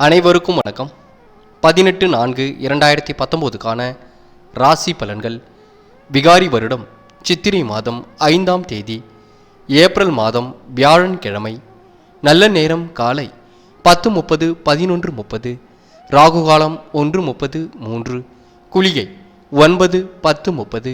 அனைவருக்கும் வணக்கம். பதினெட்டு நான்கு இரண்டாயிரத்தி பத்தொம்போதுக்கான ராசி பலன்கள். விகாரி வருடம் சித்திரை மாதம் ஐந்தாம் தேதி ஏப்ரல் மாதம் வியாழன்கிழமை நல்ல நேரம் காலை பத்து முப்பது பதினொன்று முப்பது ராகுகாலம் ஒன்று முப்பது மூன்று குளிகை ஒன்பது பத்து முப்பது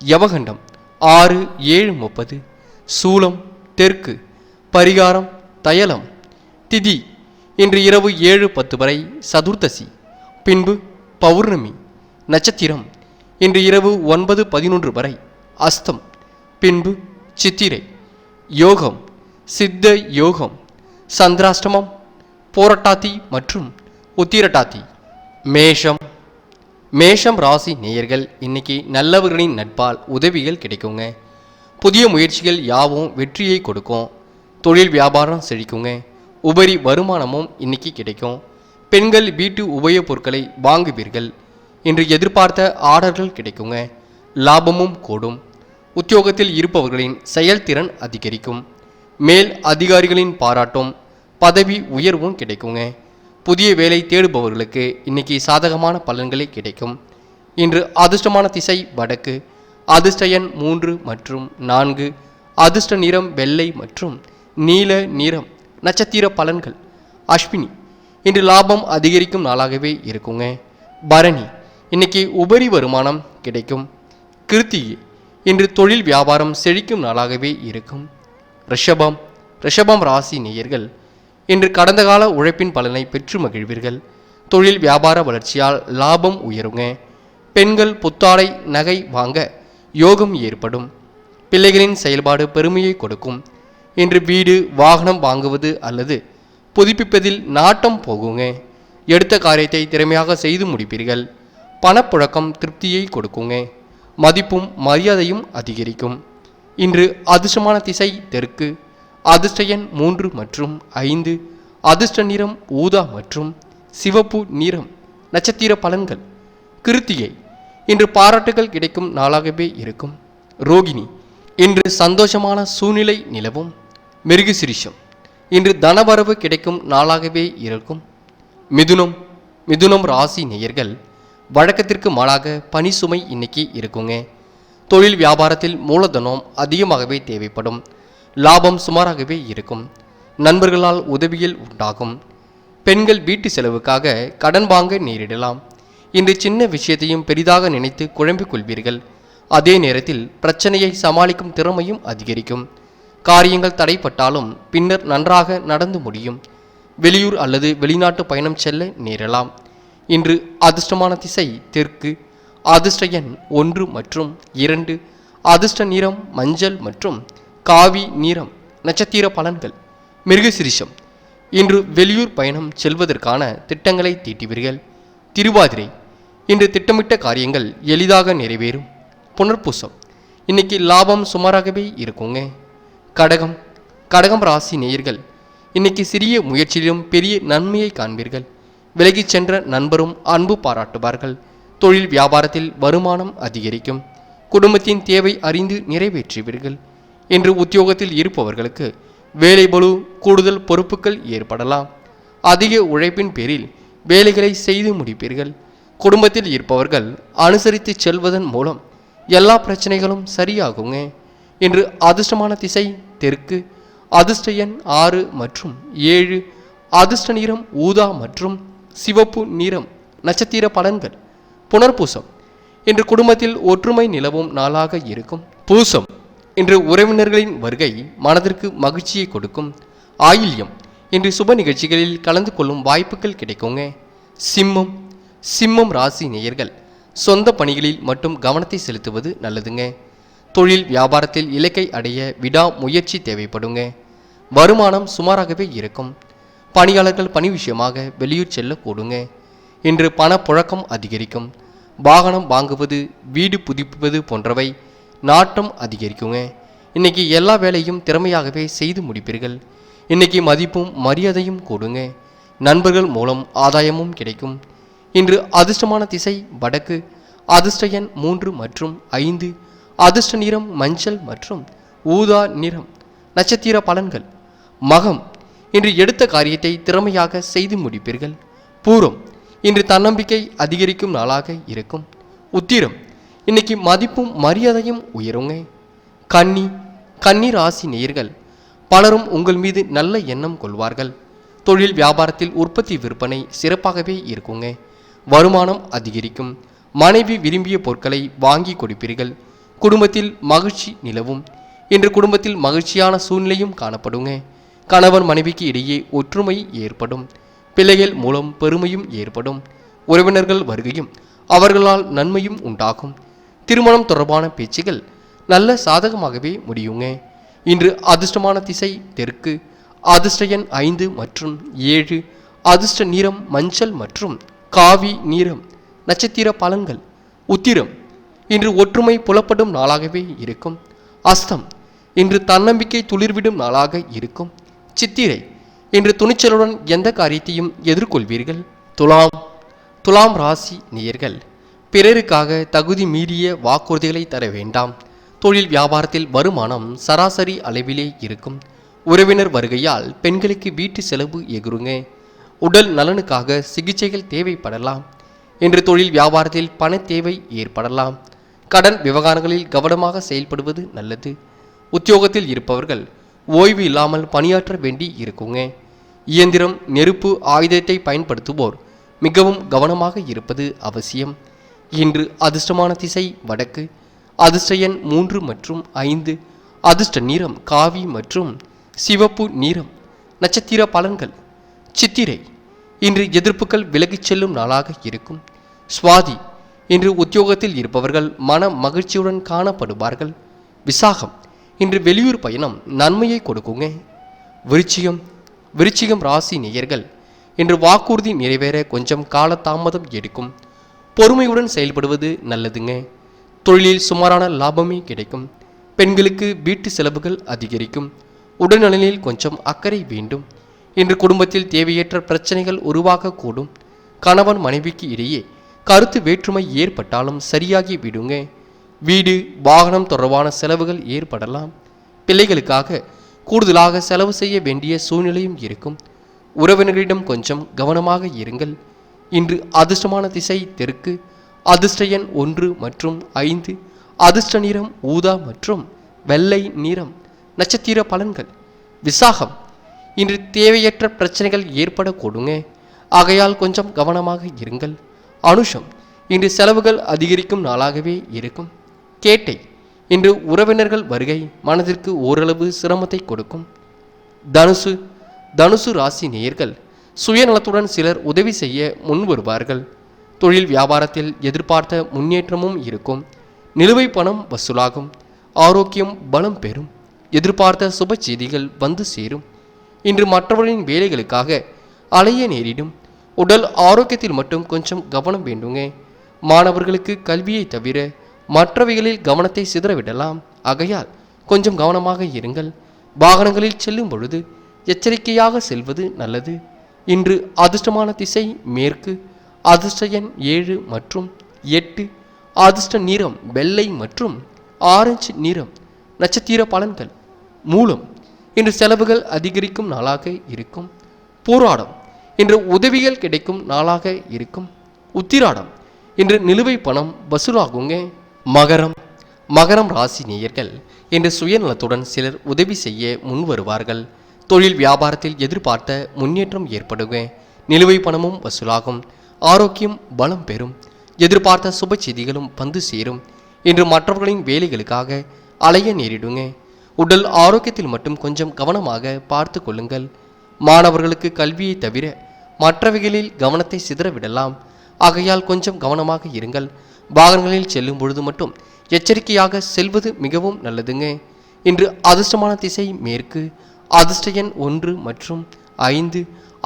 யவகண்டம் ஆறு ஏழு முப்பது சூலம் தெற்கு பரிகாரம் தயலம் திதி இன்று இரவு ஏழு பத்து வரை சதுர்தசி பின்பு பௌர்ணமி நட்சத்திரம். இன்று இரவு ஒன்பது பதினொன்று வரை அஸ்தம் பின்பு சித்திரை. யோகம் சித்த யோகம் சந்திராஷ்டமம் போரட்டாத்தி மற்றும் உத்திரட்டாத்தி மேஷம் மேஷம் ராசி நேயர்கள் இன்னைக்கு நல்லவர்களின் நட்பால் உதவிகள் கிடைக்குங்க. புதிய முயற்சிகள் யாவும் வெற்றியை கொடுக்கும். தொழில் வியாபாரம் செழிக்குங்க. உபரி வருமானமும் இன்னைக்கு கிடைக்கும். பெண்கள் வீட்டு உபயோகப் பொருட்களை வாங்குவீர்கள். இன்று எதிர்பார்த்த ஆர்டர்கள் கிடைக்குங்க. லாபமும் கூடும். உத்தியோகத்தில் இருப்பவர்களின் செயல்திறன் அதிகரிக்கும். மேல் அதிகாரிகளின் பாராட்டும் பதவி உயர்வும் கிடைக்குங்க. புதிய வேலை தேடுபவர்களுக்கு இன்னைக்கு சாதகமான பலன்களே கிடைக்கும். இன்று அதிர்ஷ்டமான திசை வடக்கு அதிர்ஷ்ட எண் மூன்று மற்றும் நான்கு அதிர்ஷ்ட நிறம் வெள்ளை மற்றும் நீல நிறம் நட்சத்திர பலன்கள். அஸ்வினி இன்று லாபம் அதிகரிக்கும் நாளாகவே இருக்குங்க. பரணி இன்னைக்கு உபரி வருமானம் கிடைக்கும். கிருத்திகை இன்று தொழில் வியாபாரம் செழிக்கும் நாளாகவே இருக்கும். ரிஷபம் ரிஷபம் ராசி நேயர்கள் இன்று கடந்த கால உழைப்பின் பலனை பெற்று மகிழ்வீர்கள். தொழில் வியாபார வளர்ச்சியால் லாபம் உயருங்க. பெண்கள் புத்தாடை நகை வாங்க யோகம் ஏற்படும். பிள்ளைகளின் செயல்பாடு பெருமையை கொடுக்கும். இன்று வீடு வாகனம் வாங்குவது அல்லது புதுப்பிப்பதில் நாட்டம் போகுங்க. எடுத்த காரியத்தை திறமையாக செய்து முடிப்பீர்கள். பணப்புழக்கம் திருப்தியை கொடுக்குங்க. மதிப்பும் மரியாதையும் அதிகரிக்கும். இன்று அதிர்ஷ்டமான திசை தெற்கு. அதிர்ஷ்ட எண் மூன்று மற்றும் ஐந்து. அதிர்ஷ்ட நிறம் ஊதா மற்றும் சிவப்பு நிறம் நட்சத்திர பலன்கள். கிருத்திகை. இன்று பாராட்டுகள் கிடைக்கும் நாளாகவே இருக்கும். ரோகிணி. இன்று சந்தோஷமான சூழ்நிலை நிலவும். மிருகசிரிஷம். இன்று தனவரவு கிடைக்கும் நாளாகவே இருக்கும். மிதுனம் மிதுனம் ராசி நேயர்கள் வழக்கத்திற்கு மாறாக பணி சுமை இன்னைக்கு இருக்குங்க. தொழில் வியாபாரத்தில் மூலதனம் அதிகமாகவே தேவைப்படும். லாபம் சுமாராகவே இருக்கும். நண்பர்களால் உதவிகள் உண்டாகும். பெண்கள் வீட்டு செலவுக்காக கடன் வாங்க நேரிடலாம். இன்று சின்ன விஷயத்தையும் பெரிதாக நினைத்து குழம்பிக் கொள்வீர்கள். அதே நேரத்தில் பிரச்சனையை சமாளிக்கும் திறமையும் அதிகரிக்கும். காரியங்கள் தடைப்பட்டாலும் பின்னர் நன்றாக நடந்து முடியும். வெளியூர் அல்லது வெளிநாட்டு பயணம் செல்ல நேரலாம். இன்று அதிர்ஷ்டமான திசை தெற்கு. அதிர்ஷ்ட எண் ஒன்று மற்றும் இரண்டு. அதிர்ஷ்ட நிறம் மஞ்சள் மற்றும் காவி நிறம் நட்சத்திர பலன்கள். மிருகசிரிஷம். இன்று வெளியூர் பயணம் செல்வதற்கான திட்டங்களை தீட்டுவீர்கள். திருவாதிரை. இன்று திட்டமிட்ட காரியங்கள் எளிதாக நிறைவேறும். புனர்பூசம். இன்னைக்கு லாபம் சுமாராகவே இருக்குங்க. கடகம் கடகம் ராசி நேயர்கள் இன்னைக்கு சிறிய முயற்சியிலும் பெரிய நன்மையை காண்பீர்கள். விலகிச் சென்ற நண்பரும் அன்பு பாராட்டுவார்கள். தொழில் வியாபாரத்தில் வருமானம் அதிகரிக்கும். குடும்பத்தின் தேவை அறிந்து நிறைவேற்றுவீர்கள். இன்று உத்தியோகத்தில் இருப்பவர்களுக்கு வேலை பழு கூடுதல் பொறுப்புகள் ஏற்படலாம். அதிக உழைப்பின் பேரில் வேலைகளை செய்து முடிப்பீர்கள். குடும்பத்தில் இருப்பவர்கள் அனுசரித்து செல்வதன் மூலம் எல்லா பிரச்சனைகளும் சரியாகுங்க. இன்று அதிர்ஷ்டமான திசை தெற்கு. அதிர்ஷ்ட எண் ஆறு மற்றும் ஏழு. அதிர்ஷ்ட நிறம் ஊதா மற்றும் சிவப்பு நிறம் நட்சத்திர பலன்கள். புனர்பூசம். இன்று குடும்பத்தில் ஒற்றுமை நிலவும் நாளாக இருக்கும். பூசம். இன்று உறவினர்களின் வருகை மனதிற்கு மகிழ்ச்சியை கொடுக்கும். ஆயில்யம். இன்று சுப நிகழ்ச்சிகளில் கலந்து கொள்ளும் வாய்ப்புகள் கிடைக்குங்க. சிம்மம். சிம்மம் ராசி நேயர்கள். சொந்த பணிகளில் மட்டும் கவனத்தை செலுத்துவது நல்லதுங்க. தொழில் வியாபாரத்தில் இலக்கை அடைய விடா முயற்சி தேவைப்படுங்க. வருமானம் சுமாராகவே இருக்கும். பணியாளர்கள் பணி விஷயமாக வெளியூர் செல்ல கூடுங்க. இன்று பணப்புழக்கம் அதிகரிக்கும். வாகனம் வாங்குவது வீடு புதுப்பிப்பது போன்றவை நாட்டம் அதிகரிக்குங்க. இன்னைக்கு எல்லா வேலையும் திறமையாகவே செய்து முடிப்பீர்கள். இன்னைக்கு மதிப்பும் மரியாதையும் கூடுங்க. நண்பர்கள் மூலம் ஆதாயமும் கிடைக்கும். இன்று அதிர்ஷ்டமான திசை வடக்கு அதிர்ஷ்ட எண் மூன்று மற்றும் ஐந்து அதிர்ஷ்ட நிறம் மஞ்சள் மற்றும் ஊதா நிறம். நட்சத்திர பலன்கள். மகம் இன்று எடுத்த காரியத்தை திறமையாக செய்து முடிப்பீர்கள். பூரம் இன்று தன்னம்பிக்கை அதிகரிக்கும் நாளாக இருக்கும். உத்திரம் இன்னைக்கு மதிப்பும் மரியாதையும் உயருங்க. கன்னி கன்னி ராசி நேயர்கள் பலரும் உங்கள் மீது நல்ல எண்ணம் கொள்வார்கள். தொழில் வியாபாரத்தில் உற்பத்தி விற்பனை சிறப்பாகவே இருக்குங்க. வருமானம் அதிகரிக்கும். மனைவி விரும்பிய பொருட்களை வாங்கி கொடுப்பீர்கள். குடும்பத்தில் மகிழ்ச்சி நிலவும் இன்று குடும்பத்தில் மகிழ்ச்சியான சூழ்நிலையும் காணப்படுங்க. கணவன் மனைவிக்கு இடையே ஒற்றுமை ஏற்படும். பிள்ளைகள் மூலம் பெருமையும் ஏற்படும். உறவினர்கள் வருகையும் அவர்களால் நன்மையும் உண்டாகும். திருமணம் தொடர்பான பேச்சுகள் நல்ல சாதகமாகவே முடியுங்க. இன்று அதிர்ஷ்டமான திசை தெற்கு. அதிர்ஷ்ட எண் ஐந்து மற்றும் ஏழு. அதிர்ஷ்ட நிறம் மஞ்சள் மற்றும் காவி நிறம் நட்சத்திர பலன்கள் உத்திரம் இன்று ஒற்றுமை புலப்படும் நாளாகவே இருக்கும். அஸ்தம் இன்று தன்னம்பிக்கை துளிர்விடும் நாளாக இருக்கும். சித்திரை இன்று துணிச்சலுடன் எந்த காரியத்தையும் எதிர்கொள்வீர்கள்? துலாம் துலாம் ராசி நேயர்கள் பிறருக்காக தகுதி மீறிய வாக்குறுதிகளை தர வேண்டாம். தொழில் வியாபாரத்தில் வருமானம் சராசரி அளவிலே இருக்கும். உறவினர் வருகையால் பெண்களுக்கு வீட்டு செலவு எகுருங்க உடல் நலனுக்காக சிகிச்சைகள் தேவைப்படலாம். இன்று தொழில் வியாபாரத்தில் பண தேவை ஏற்படலாம். கடன் விவகாரங்களில் கவனமாக செயல்படுவது நல்லது. உத்தியோகத்தில் இருப்பவர்கள் ஓய்வு இல்லாமல் பணியாற்ற வேண்டி இருக்குங்க. இயந்திரம் நெருப்பு ஆயுதத்தை பயன்படுத்துவோர் மிகவும் கவனமாக இருப்பது அவசியம். இன்று அதிர்ஷ்டமான திசை வடக்கு. அதிர்ஷ்ட எண் மூன்று மற்றும் ஐந்து. அதிர்ஷ்ட நிறம் காவி மற்றும் சிவப்பு நிறம். நட்சத்திர பலன்கள். சித்திரை. இன்று எதிர்ப்புகள் விலகிச் செல்லும் நாளாக இருக்கும். சுவாதி இன்று உத்தியோகத்தில் இருப்பவர்கள் மன மகிழ்ச்சியுடன் காணப்படுவார்கள். விசாகம். இன்று வெளியூர் பயணம் நன்மையை கொடுக்குங்க. விருச்சிகம். விருச்சிகம் ராசி நேயர்கள் இன்று வாக்குறுதி நிறைவேற கொஞ்சம் காலதாமதம் எடுக்கும். பொறுமையுடன் செயல்படுவது நல்லதுங்க. தொழிலில் சுமாரான லாபமே கிடைக்கும். பெண்களுக்கு வீட்டு செலவுகள் அதிகரிக்கும். உடல்நலனில் கொஞ்சம் அக்கறை வேண்டும். இன்று குடும்பத்தில் தேவையற்ற பிரச்சனைகள் உருவாகக்கூடும். கணவன் மனைவிக்கு இடையே கருத்து வேற்றுமை ஏற்பட்டாலும் சரியாகி விடுங்க. வீடு வாகனம் தொடர்பான செலவுகள் ஏற்படலாம். பிள்ளைகளுக்காக கூடுதலாக செலவு செய்ய வேண்டிய சூழ்நிலையும் இருக்கும். உறவினர்களிடம் கொஞ்சம் கவனமாக இருங்கள். இன்று அதிர்ஷ்டமான திசை தெற்கு அதிர்ஷ்ட எண் ஒன்று மற்றும் ஐந்து அதிர்ஷ்ட நிறம் ஊதா மற்றும் வெள்ளை நிறம் நட்சத்திர பலன்கள் விசாகம். இன்று தேவையற்ற பிரச்சனைகள் ஏற்படக்கூடுங்க ஆகையால் கொஞ்சம் கவனமாக இருங்கள். அனுஷம் இன்று செலவுகள் அதிகரிக்கும் நாளாகவே இருக்கும். கேட்டை இன்று உறவினர்கள் வருகை மனதிற்கு ஓரளவு சிரமத்தை கொடுக்கும். தனுசு தனுசு ராசி நேயர்கள் சுயநலத்துடன் சிலர் உதவி செய்ய முன் வருவார்கள். தொழில் வியாபாரத்தில் எதிர்பார்த்த முன்னேற்றமும் இருக்கும். நிலுவை பணம் வசூலாகும். ஆரோக்கியம் பலம் பெறும். எதிர்பார்த்த சுப செய்திகள் வந்து சேரும். இன்று மற்றவர்களின் வேலைகளுக்காக அலைய நேரிடும். உடல் ஆரோக்கியத்தில் மட்டும் கொஞ்சம் கவனம் வேண்டுங்க மாணவர்களுக்கு கல்வியை தவிர மற்றவைகளில் கவனத்தை சிதறவிடலாம். ஆகையால் கொஞ்சம் கவனமாக இருங்கள். வாகனங்களில் செல்லும் பொழுது எச்சரிக்கையாக செல்வது நல்லது. இன்று அதிர்ஷ்டமான திசை மேற்கு அதிர்ஷ்ட எண் ஏழு மற்றும் எட்டு அதிர்ஷ்ட நிறம் வெள்ளை மற்றும் ஆரஞ்சு நிறம் நட்சத்திர பலன்கள் மூலம் இன்று செலவுகள் அதிகரிக்கும் நாளாக இருக்கும். போராடம் இன்று உதவிகள் கிடைக்கும் நாளாக இருக்கும். உத்திராடம். இன்று நிலுவை பணம் வசூலாகுங்க. மகரம். மகரம் ராசி நேயர்கள் இன்று சுயநலத்துடன் சிலர் உதவி செய்ய முன் வருவார்கள். தொழில் வியாபாரத்தில் எதிர்பார்த்த முன்னேற்றம் ஏற்படுங்க. நிலுவை பணமும் வசூலாகும். ஆரோக்கியம் பலம் பெறும். எதிர்பார்த்த சுப செய்திகளும் வந்து சேரும். இன்று மற்றவர்களின் வேலைகளுக்காக அலைய நேரிடுங்க. உடல் ஆரோக்கியத்தில் மட்டும் கொஞ்சம் கவனமாக பார்த்து கொள்ளுங்கள். மாணவர்களுக்கு கல்வியை தவிர மற்றவைகளில் கவனத்தை சிதறவிடலாம். ஆகையால் கொஞ்சம் கவனமாக இருங்கள். வாகனங்களில் செல்லும் பொழுது மட்டும் எச்சரிக்கையாக செல்வது மிகவும் நல்லதுங்க. இன்று அதிர்ஷ்டமான திசை மேற்கு அதிர்ஷ்ட எண் ஒன்று மற்றும் ஐந்து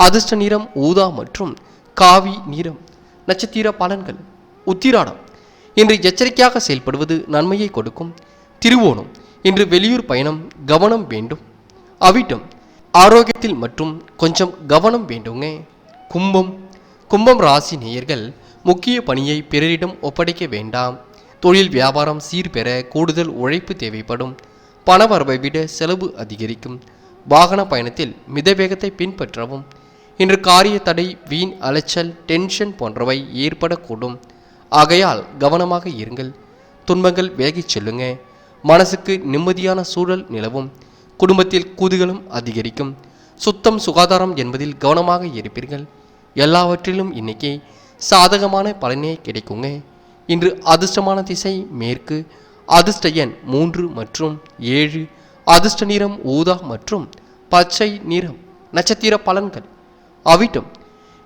அதிர்ஷ்ட நிறம் ஊதா மற்றும் காவி நிறம் நட்சத்திர பலன்கள் உத்திராடம். இன்று எச்சரிக்கையாக செயல்படுவது நன்மையை கொடுக்கும். திருவோணம் இன்று வெளியூர் பயணம் கவனம் வேண்டும். அவிட்டம் ஆரோக்கியத்தில் மற்றும் கொஞ்சம் கவனம் வேண்டுங்க. கும்பம் கும்பம் ராசி நேயர்கள் முக்கிய பணியை பிறரிடம் ஒப்படைக்க வேண்டாம். தொழில் வியாபாரம் சீர்பெற கூடுதல் உழைப்பு தேவைப்படும். பணவரவை விட செலவு அதிகரிக்கும். வாகன பயணத்தில் மிதவேகத்தை பின்பற்றவும். இன்று காரிய தடை வீண் அலைச்சல் டென்ஷன் போன்றவை ஏற்படக்கூடும். ஆகையால் கவனமாக இருங்கள். துன்பங்கள் விலகிச் செல்லுங்க. மனசுக்கு நிம்மதியான சூழல் நிலவும். குடும்பத்தில் கூதுகளும் அதிகரிக்கும். சுத்தம் சுகாதாரம் என்பதில் கவனமாக இருப்பீர்கள். எல்லாவற்றிலும் இன்னைக்கு சாதகமான பலனே கிடைக்குங்க. இன்று அதிர்ஷ்டமான திசை மேற்கு அதிர்ஷ்ட எண் மூன்று மற்றும் ஏழு அதிர்ஷ்ட நிறம் ஊதா மற்றும் பச்சை நிறம் நட்சத்திர பலன்கள். அவிட்டம்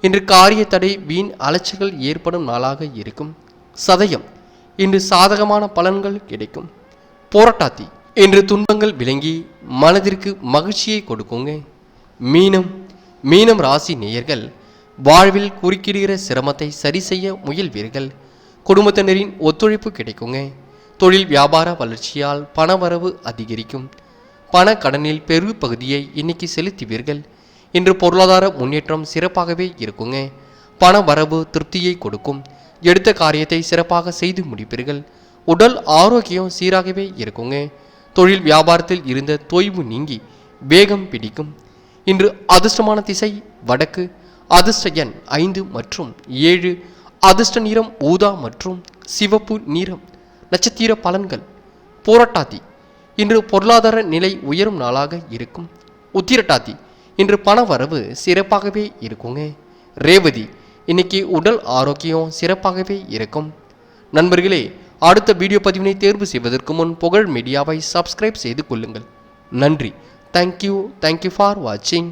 இன்று காரிய தடை வீண் அலைச்சல்கள் ஏற்படும் நாளாக இருக்கும். சதயம் இன்று சாதகமான பலன்கள் கிடைக்கும். போராட்டாத்தி இன்று துன்பங்கள் விளங்கி மனதிற்கு மகிழ்ச்சியை கொடுக்குங்க. மீனம் மீனம் ராசி நேயர்கள் வாழ்வில் குறுக்கிடுகிற சிரமத்தை சரி செய்ய முயல்வீர்கள். குடும்பத்தினரின் ஒத்துழைப்பு கிடைக்குங்க. தொழில் வியாபார வளர்ச்சியால் பணவரவு அதிகரிக்கும். பண கடனில் பெரு பகுதியை இன்னைக்கு செலுத்துவீர்கள். இன்று பொருளாதார முன்னேற்றம் சிறப்பாகவே இருக்குங்க. பண வரவு திருப்தியை கொடுக்கும். எடுத்த காரியத்தை சிறப்பாக செய்து முடிப்பீர்கள். உடல் ஆரோக்கியம் சீராகவே இருக்குங்க. தொழில் வியாபாரத்தில் இருந்த தொய்வு நீங்கி வேகம் பிடிக்கும். இன்று அதிர்ஷ்டமான திசை வடக்கு அதிர்ஷ்ட எண் ஐந்து மற்றும் ஏழு அதிர்ஷ்ட நிறம் ஊதா மற்றும் சிவப்பு நிறம் நட்சத்திர பலன்கள். போராட்டாதி இன்று பொருளாதார நிலை உயரும் நாளாக இருக்கும். உத்திரட்டாதி இன்று பண வரவு சிறப்பாகவே இருக்குங்க. ரேவதி இன்னைக்கு உடல் ஆரோக்கியம் சிறப்பாகவே இருக்கும். நண்பர்களே அடுத்த வீடியோ பதிவினை தேர்வு செய்வதற்கு முன் புகழ் மீடியாவை சப்ஸ்கிரைப் செய்து கொள்ளுங்கள். நன்றி. தேங்க்யூ தேங்க்யூ ஃபார் வாட்சிங்